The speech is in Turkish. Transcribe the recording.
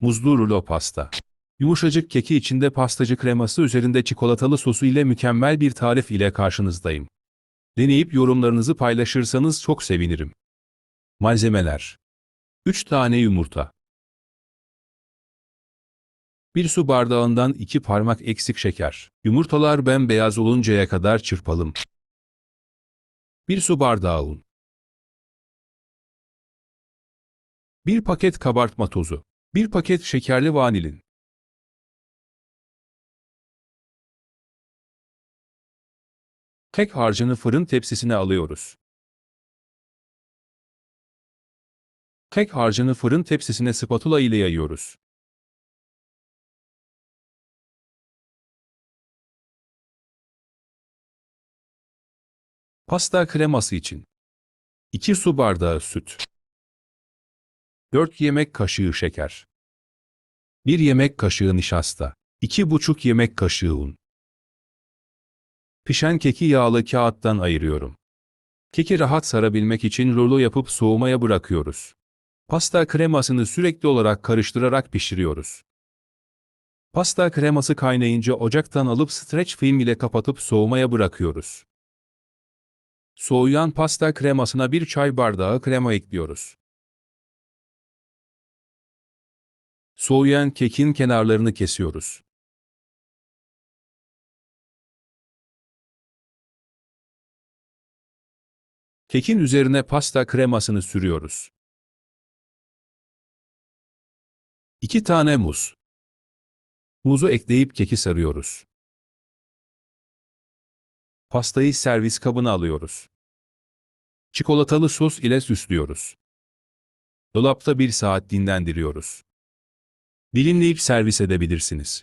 Muzlu rulo pasta. Yumuşacık keki içinde pastacı kreması üzerinde çikolatalı sosu ile mükemmel bir tarif ile karşınızdayım. Deneyip yorumlarınızı paylaşırsanız çok sevinirim. Malzemeler 3 tane yumurta 1 su bardağından 2 parmak eksik şeker. Yumurtalar bembeyaz oluncaya kadar çırpalım. 1 su bardağı un. 1 paket kabartma tozu. 1 paket şekerli vanilin. Kek harcını fırın tepsisine alıyoruz. Kek harcını fırın tepsisine spatula ile yayıyoruz. Pasta kreması için 2 su bardağı süt 4 yemek kaşığı şeker 1 yemek kaşığı nişasta 2,5 yemek kaşığı un Pişen keki yağlı kağıttan ayırıyorum. Keki rahat sarabilmek için rulo yapıp soğumaya bırakıyoruz. Pasta kremasını sürekli olarak karıştırarak pişiriyoruz. Pasta kreması kaynayınca ocaktan alıp streç film ile kapatıp soğumaya bırakıyoruz. Soğuyan pasta kremasına bir çay bardağı krema ekliyoruz. Soğuyan kekin kenarlarını kesiyoruz. Kekin üzerine pasta kremasını sürüyoruz. 2 tane muz. Muzu ekleyip keki sarıyoruz. Pastayı servis kabına alıyoruz. Çikolatalı sos ile süslüyoruz. Dolapta bir saat dinlendiriyoruz. Dilimleyip servis edebilirsiniz.